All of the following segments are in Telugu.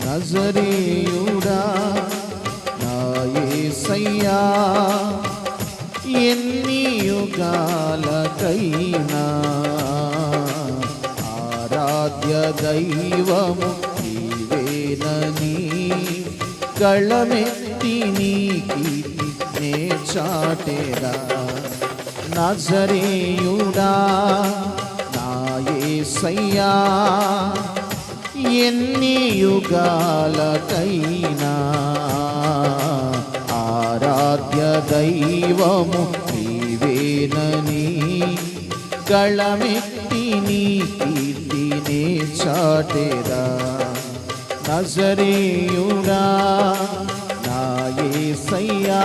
నజరేయుడా నా ఎన్ని యుగాలకైనా ఆరాధ్య దైవము నీవేనని కళమెత్తి నీకి నే చాటేరా నజరేయుడా నా ఎన్ని యుగాలకైనా ఆరాధ్య దైవము నీవేనని గళమెత్తి నీ కీర్తినే చాటెరా. నజరేయుడా నాయే సయ్యా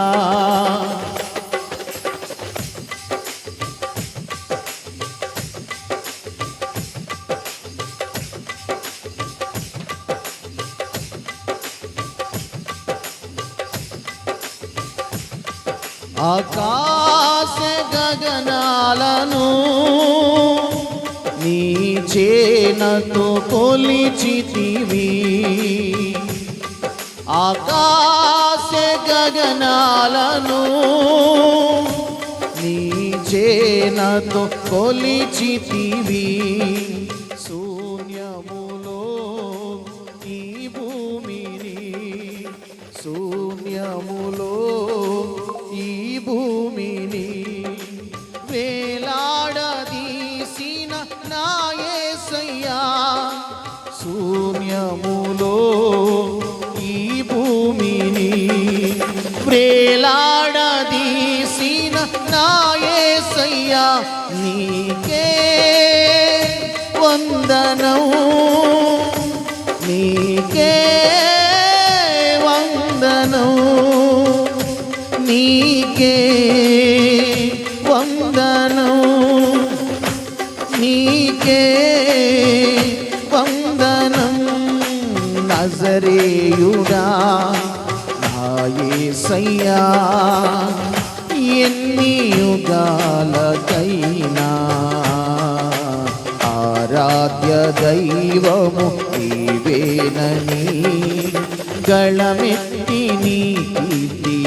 ఆకాశ గగనాలను నీ చేనతో కొలిచితివి. ఆకాశ గగనాలను నీ చేనతో కొలిచితివి. శూన్యములో ఈ భూమిని శూన్యములో శూన్యములో ఈ భూమిని వేలాడదీసిన నాయసయ్యా నీకే వందనం. నీకే వందనం. నీకే వందనం. నీకే వంద నజరేయుడా నాయసయ్యా ఎన్ని యుగాలకైనా ఆరాధ్య దైవము నీవేనని గళమెత్తి నీ కీర్తి